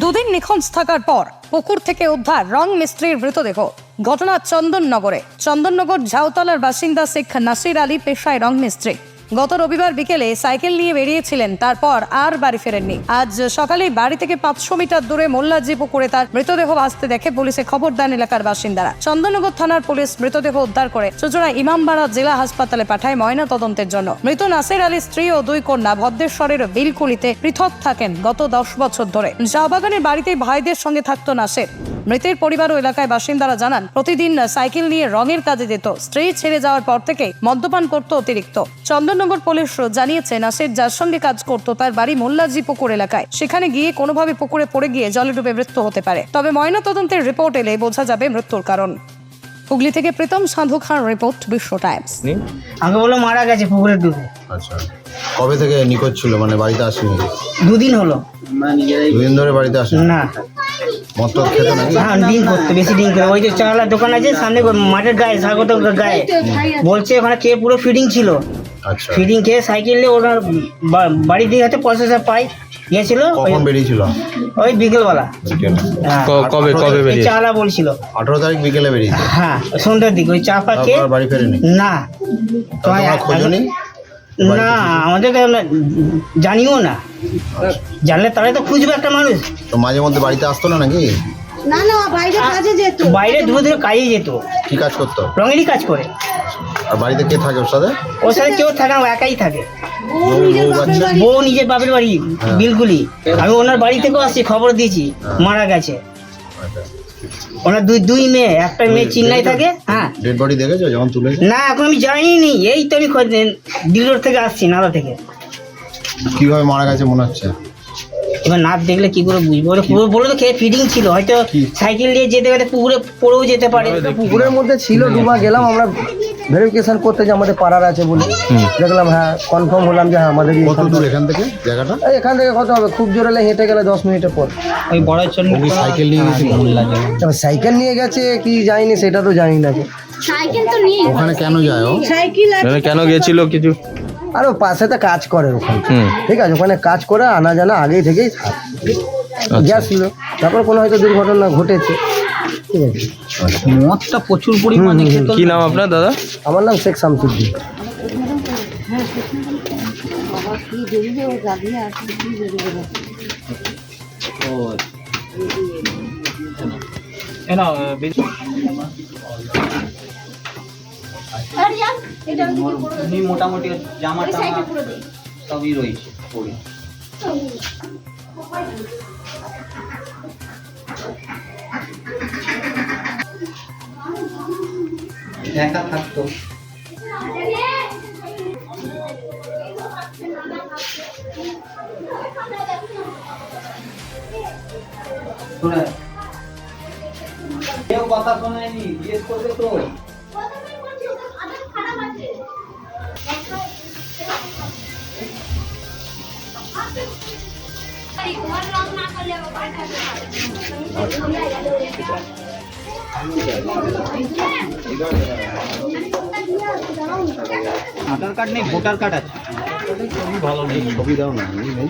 দুদিন নিখোঁজ থাকার পর পুকুর থেকে উদ্ধার রং মিস্ত্রির মৃতদেহ। ঘটনা চন্দননগরে। চন্দননগর ঝাউতলার বাসিন্দা শেখ নাসির আলী পেশায় রং মিস্ত্রি। গত রবিবার বিকেলে সাইকেল নিয়ে বেরিয়েছিলেন, তারপর আর বাড়ি ফেরেননি। আজ সকালে বাড়ি থেকে পাঁচশো মিটার দূরে মোল্লাজি পুকুরে তার মৃতদেহ ভাসতে দেখে পুলিশে খবর দেন এলাকার বাসিন্দারা। চন্দননগর থানার পুলিশ মৃতদেহ উদ্ধার করে চুচড়া ইমামবাড়া জেলা হাসপাতালে পাঠায় ময়না তদন্তের জন্য। মৃত নাসির আলীর স্ত্রী ও দুই কন্যা ভদ্রেশ্বরের বিলকুলিতে পৃথক থাকেন গত দশ বছর ধরে। চা শাহবাগানের বাড়িতে ভাইদের সঙ্গে থাকতো নাসের। মৃতের পরিবার ও এলাকায় বাসিন্দারা জানান প্রতিদিন সাইকেল নিয়ে রঙের কাজে যেত। স্ত্রী ছেড়ে যাওয়ার পর থেকে মদ্যপান করত অতিরিক্ত। চন্দননগর পুলিশ জানিয়েছে নাসির যার সঙ্গে কাজ করত তার বাড়ি মোল্লাজি পুকুর এলাকায়। সেখানে গিয়ে কোনোভাবে পুকুরে পড়ে গিয়ে জলে ডুবে মৃত্যু হতে পারে। তবে ময়না তদন্তের রিপোর্ট এলে বোঝা যাবে মৃত্যুর কারণ। হুগলি থেকে প্রীতম সাধু খান রিপোর্ট বিশ্ব টাইমস। আপনি আমাকে বলল মারা গেছে পুকুরে ডুবে। আচ্ছা। কবে থেকে নিখোঁজ ছিল? মানে বাড়িতে আসেনি? দুদিন হলো। দুদিন ধরে বাড়িতে আসেনি? না। হ্যাঁ ডিম করতো বেশি ডিম করে ওই যে চালার দোকান আছে সামনে মাঠের গায়ে স্বাগত গায়ে। বলছে ওখানে খেয়ে পুরো ফিডিং ছিল। আচ্ছা। ফিডিং খেয়ে সাইকেল নিয়ে ওনার বাড়ি দিয়ে হয়তো পয়সা পাই। গিয়েছিল কখন বেরিয়েছিল? ওই বিকেলবেলা। বিকেলে। হ্যাঁ কবে কবে এই চালা বলছিল। আঠারো তারিখ বিকেলে বেরিয়েছে? হ্যাঁ সন্ধ্যার দিকে ওই চা ফা খেয়ে বাড়ি ফেরেনি? না। খোঁজনি? না আমাদেরকে আমরা জানিও না। জানলে তাহলে তো খুঁজবে একটা মানুষ। তো মাঝে মধ্যে বাড়িতে আসতো না নাকি? না না বাইরে কাজে যেত। বাইরে দূরে দূরে কাজে যেত। কি কাজ করতো? রঙেরই কাজ করে। আর বাড়িতে কে থাকে ওর সাথে? ওর সাথে কেউ থাকে না একাই থাকে। বউ নিজের বাপের বাড়ি বিলকুলই। আমি ওনার বাড়ি থেকেও আসছি খবর দিয়েছি মারা গেছে। আচ্ছা। ওনার দুই দুই মেয়ে একটা মেয়ে চেন্নাই থাকে হ্যাঁ। ডেড বডি দেখেছ যখন তুলে না এখন আমি জানি নি এই তো আমি দিল্লোর থেকে আসছি নালা থেকে। কীভাবে মারা গেছে মনে হচ্ছে? এবার নাচ দেখলে কি করে বুঝব? ওরা পুরো বলে তো খেয়ে ফিডিং ছিল হয়তো সাইকেল নিয়ে যেতে গেলে পুকুরে পড়েও যেতে পারে। পুকুরের মধ্যে ছিল ডুবা গেলাম আমরা ভেরিফিকেশন করতে যে আমাদের পাড়ার আছে বলে। দেখলাম হ্যাঁ কনফার্ম হলাম যে হ্যাঁ আমাদের কত দূর এখান থেকে জায়গাটা? এখান থেকে কত হবে? খুব জোরে হলে হেঁটে গেলে দশ মিনিটের পর। ওই বড় সাইকেল নিয়ে গেছিল তবে সাইকেল নিয়ে গেছে। কি যায়নি সেটা তো জানি না। সাইকেল তো নেই ওখানে কেন যায় ও? সাইকেল মানে কেন গেছিল কিছু? আর ও পাশে তো কাজ করে ওখানে। হুম। ঠিক আছে ওখানে কাজ করে আনা জানা আগেই থেকেই থাকে। গেছিল তারপর কোনো হয়তো দুর্ঘটনা ঘটেছে। ঠিক আছে। মদটা প্রচুর পরিমাণে খেত কি নাম আপনার দাদা? আমার নাম শেখ শামসুদ্দিন। মোটামুটি জামা টামা সবই রয়েছে পরে। একা থাকতো। কথা শোনায়নি জিজ্ঞেস করবে তো। আধার কার্ড নেই ভোটার কার্ড আছে। ছবি দাও না নেই।